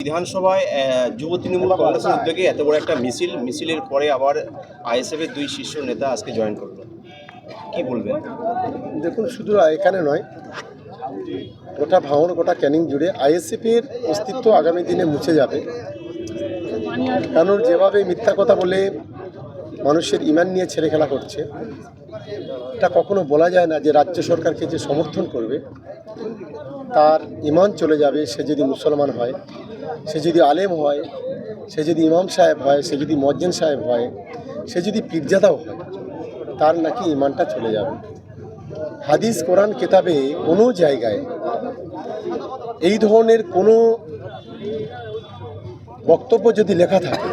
বিধানসভায় যুব তৃণমূল কংগ্রেসের উদ্যোগে এত বড় একটা মিছিল, মিছিলের পরে আবার আইএসএফ এর দুই শীর্ষ নেতা আজকে জয়েন করল। কি বলবেন? দেখুন, শুধু এখানে নয়, গোটা ভাঙন, গোটা ক্যানিং জুড়ে আইএসএফের অস্তিত্ব আগামী দিনে মুছে যাবে। কারণ যেভাবে মিথ্যা কথা বলে মানুষের ইমান নিয়ে ছেড়ে খেলা করছে, এটা কখনো বলা যায় না যে রাজ্য সরকারকে যে সমর্থন করবে, তার ইমান চলে যাবে সে যদি মুসলমান হয়। সে যদি আলেম হয়, সে যদি ইমাম সাহেব হয়, সে যদি মজ্জেন সাহেব হয়, সে যদি পীরজাদাও হয়, তার নাকি ইমানটা চলে যাবে। হাদিস, কোরআন, কেতাবে কোনো জায়গায় এই ধরনের কোনো বক্তব্য যদি লেখা থাকে,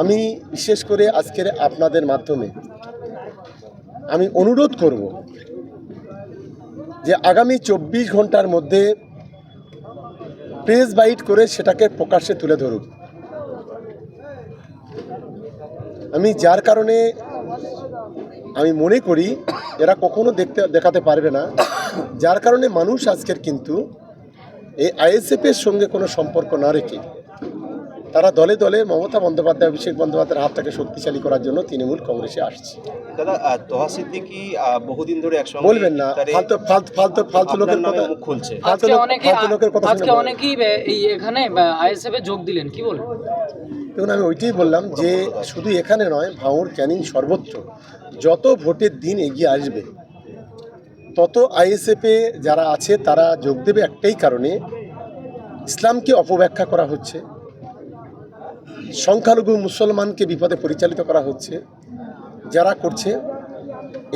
আমি বিশেষ করে আজকের আপনাদের মাধ্যমে আমি অনুরোধ করব যে আগামী চব্বিশ ঘণ্টার মধ্যে প্রেস বাইট করে সেটাকে প্রকাশ্যে তুলে ধরুক আমি যার কারণে আমি মনে করি এরা কখনো দেখতে, দেখাতে পারবে না। যার কারণে মানুষ আজকের কিন্তু এই আইএসএফের সঙ্গে কোনো সম্পর্ক না রেখে তারা দলে দলে মমতা বন্দ্যোপাধ্যায় অভিষেক বন্দ্যোপাধ্যায়ের হাতটাকে শক্তিশালী করার জন্য তৃণমূল কংগ্রেসে আসছে। দাদা তোহা সিদ্দিকি বহুদিন ধরে একসঙ্গে বলবেন না ফালতু ফালতু ফালতু ফালতু লোকের কথা মুখ খুলছে। ফালতু আজকে লোক- অনেকেই ফালতু লোকের কথা আজকে অনেকেই এই এখানে আইএসএফ যোগ দিলেন কি বলবেন? দেখুন আমি ওইটাই বললাম যে শুধু এখানে নয় ভাঙড় ক্যানিং সর্বত্র। যত ভোটের দিন এগিয়ে আসবে তত আইএসএফে যারা আছে তারা যোগ দেবে একটাই কারণে ইসলামকে অপব্যাখ্যা করা হচ্ছে। সংখ্যালঘু মুসলমানকে বিপদে পরিচালিত করা হচ্ছে, যারা করছে,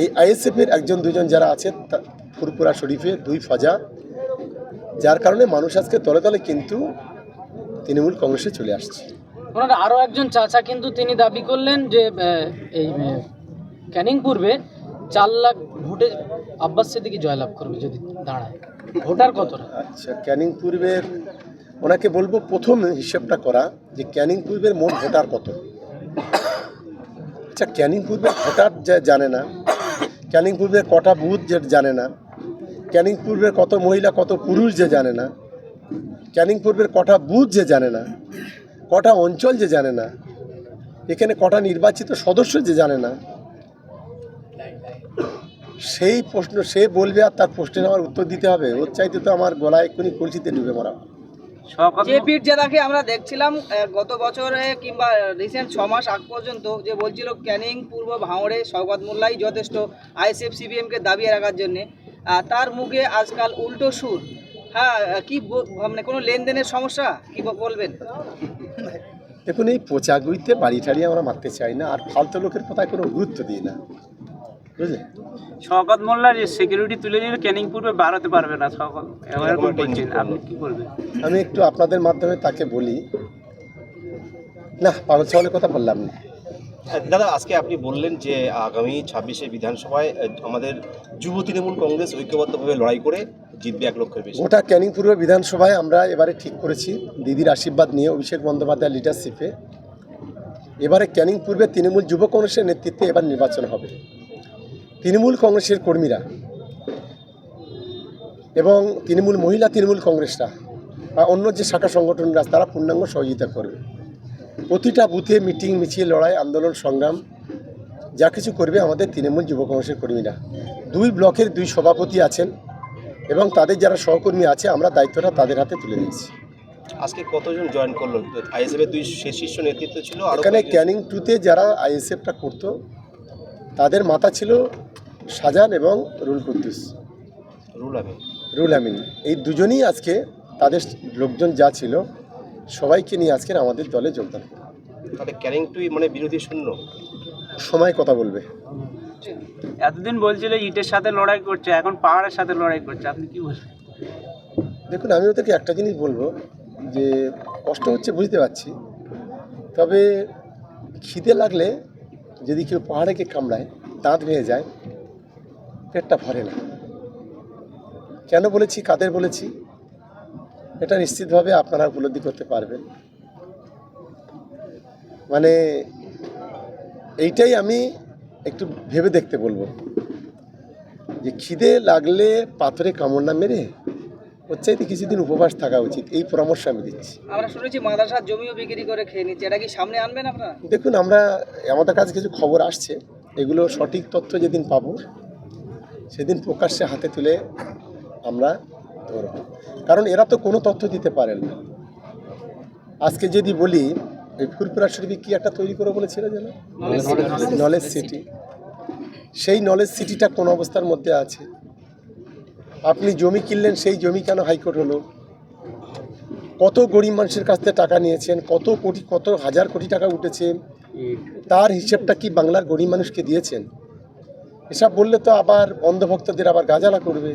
এই আইএসএফের একজন, দুজন যারা আছে ফুরপুরা শরীফে দুই ফজা, যার কারণে মানুষ আজকে তলে তলে কিন্তু তৃণমূল কংগ্রেসে চলে আসছে। ওনার আরও একজন চাচা কিন্তু তিনি দাবি করলেন যে এই ক্যানিং পূর্বে চার লাখ ভোটে আব্বাস সিদ্দিকি জয়লাভ করবে যদি দাঁড়ায়। ভোটার কতটা? আচ্ছা ক্যানিং পূর্বের, ওনাকে বলব প্রথম হিসেবটা করা যে ক্যানিং পূর্বের মোট ভোটার কত। আচ্ছা ক্যানিং পূর্বের ভোটার জানে না, ক্যানিং পূর্বের কটা বুথ যে জানে না, ক্যানিং পূর্বের কত মহিলা, কত পুরুষ যে জানে না, ক্যানিং পূর্বের কটা বুথ যে জানে না, কটা অঞ্চল যে জানে না, এখানে কটা নির্বাচিত সদস্য যে জানে না সেই প্রশ্ন সে বলবে আর তার প্রশ্নের আমার উত্তর দিতে হবে। ওর চাইতে তো আমার গলায় এক্ষুনি কলসিতে ডুবে মারা। যে পীরজাদাকে আমরা দেখছিলাম গত বছরে কিংবা রিসেন্ট ছ মাস আগ পর্যন্ত যে বলছিল ক্যানিং পূর্ব ভাঙড়ে শওকত মোল্লাই যথেষ্ট আইএসএফ সিপিএমকে দাবিয়ে রাখার জন্যে। তার মুখে আজকাল উল্টো সুর। হ্যাঁ কি মানে কোনো লেনদেনের সমস্যা? কি বলবেন? দেখুন এই পচাগুইতে বাড়ি ঠাড়ি আমরা মারতে চাই না আর ফালতু লোকের কথায় কোনো গুরুত্ব দিই না। বুঝলে শওকত মোল্লার সিকিউরিটি তুলে নিলে ক্যানিং পূর্বে বাড়াতে পারবে না শওকত। এরকম বলছেন? আপনি কি করবেন আমি একটু আপনাদের মাধ্যমে তাকে বলি। না পাগল ছাগলের কথা বললাম না। দাদা আজকে আপনি বললেন যে আগামী ছাব্বিশে বিধানসভায় আমাদের যুব তৃণমূল কংগ্রেস ঐক্যবদ্ধভাবে লড়াই করে জিতবে এক লক্ষের বেশি। ওটা ক্যানিং পূর্ব বিধানসভায় আমরা এবারে ঠিক করেছি। দিদির আশীর্বাদ নিয়ে অভিষেক বন্দ্যোপাধ্যায় লিডারশিপে এবারে ক্যানিং পূর্বে তৃণমূল যুব কংগ্রেসের নেতৃত্বে এবার নির্বাচন হবে। তৃণমূল কংগ্রেসের কর্মীরা এবং তৃণমূল মহিলা তৃণমূল কংগ্রেসরা বা অন্য যে শাখা সংগঠনরা তারা পূর্ণাঙ্গ সহযোগিতা করবে। প্রতিটা বুথে মিটিং মিছিল লড়াই আন্দোলন সংগ্রাম যা কিছু করবে আমাদের তৃণমূল যুব কংগ্রেসের কর্মীরা। দুই ব্লকের দুই সভাপতি আছেন এবং তাদের যারা সহকর্মী আছে আমরা দায়িত্বটা তাদের হাতে তুলে দিয়েছি। আজকে কতজন জয়েন করল? আইএসএফ এর দুই শীর্ষ নেতৃত্ব ছিল আর এখানে ক্যানিং টুতে যারা আইএসএফটা করতো তাদের মাথা ছিল শাহজাহান এবং রুল কুদ্দুস। রুল আমি রুল আমিন। এই দুজনেই আজকে তাদের লোকজন যা ছিল সবাইকে নিয়ে আজকের আমাদের দলে যোগদান করে তাহলে ক্যানিং টুই মানে বিরোধী শূন্য? সময় কথা বলবে। এতদিন বলছিল ইটের সাথে লড়াই করছে এখন পাহাড়ের সাথে লড়াই করছে আপনি কি বলবেন? দেখুন আমি ওদেরকে একটা জিনিস বলব যে কষ্ট হচ্ছে বুঝতে পারছি তবে খিদে লাগলে যদি কেউ পাহাড়েকে কামড়ায়, দাঁত ভেঙে যায়, পেটটা ভরে না। কেন বলেছি, কাদের বলেছি? এটা নিশ্চিতভাবে আপনারা উপলব্ধি করতে পারবেন। মানে এইটাই আমি একটু ভেবে দেখতে বলব। যে খিদে লাগলে পাথরে কামড় না মেরে ওর চাইতে কিছুদিন উপবাস থাকা উচিত এই পরামর্শ আমি দিচ্ছি। আমরা শুনেছি মাদ্রাসার জমিও বিক্রি করে খেয়ে নিচ্ছে এটা কি সামনে আনবেন আপনারা? দেখুন আমরা আমাদের কাছে কিছু খবর আসছে এগুলো সঠিক তথ্য যেদিন পাবো সেদিন প্রকাশ্যে হাতে তুলে আমরা ধরব। কারণ এরা তো কোনো তথ্য দিতে পারেন না। আজকে যদি বলি এই ফুরপুরা শরীফে কি একটা তৈরি করে বলেছিল যেন? Knowledge city. সেই নলেজ সিটিটা কোন অবস্থার মধ্যে আছে? আপনি জমি কিনলেন, সেই জমি কেন হাইকোর্ট হলো? কত গরিব মানুষের কাছ থেকে টাকা নিয়েছেন? কত কোটি, কত হাজার কোটি টাকা উঠেছে? তার হিসেবটা কি বাংলার গরিব মানুষকে দিয়েছেন? এসব বললে তো আবার অন্ধভক্তদের আবার গাজালা করবে।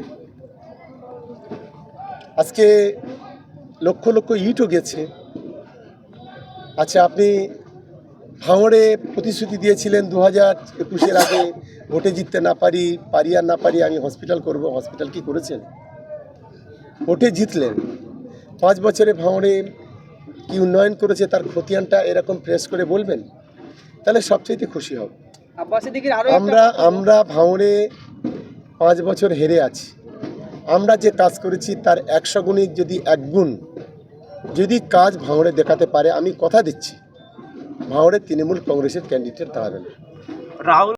আজকে লক্ষ লক্ষ ইটও গেছে। আচ্ছা আপনি ভাঙড়ে প্রতিশ্রুতি দিয়েছিলেন দু হাজার একুশের আগে ভোটে জিততে না পারি পারি আর না পারি আমি হসপিটাল করব হসপিটাল কি করেছেন? ভোটে জিতলেন। পাঁচ বছরে ভাঙড়ে কি উন্নয়ন করেছে তার খতিয়ানটা এরকম প্রেস করে বলবেন? তাহলে সবচাইতে খুশি হব। আমরা আমরা ভাঙড়ে পাঁচ বছর হেরে আছি। আমরা যে কাজ করেছি তার একশো গুণির যদি এক গুণ যদি কাজ ভাঙড়ে দেখাতে পারে আমি কথা দিচ্ছি। ভাঙড়ে তৃণমূল কংগ্রেসের ক্যান্ডিডেট দাঁড়াবেন রাহুল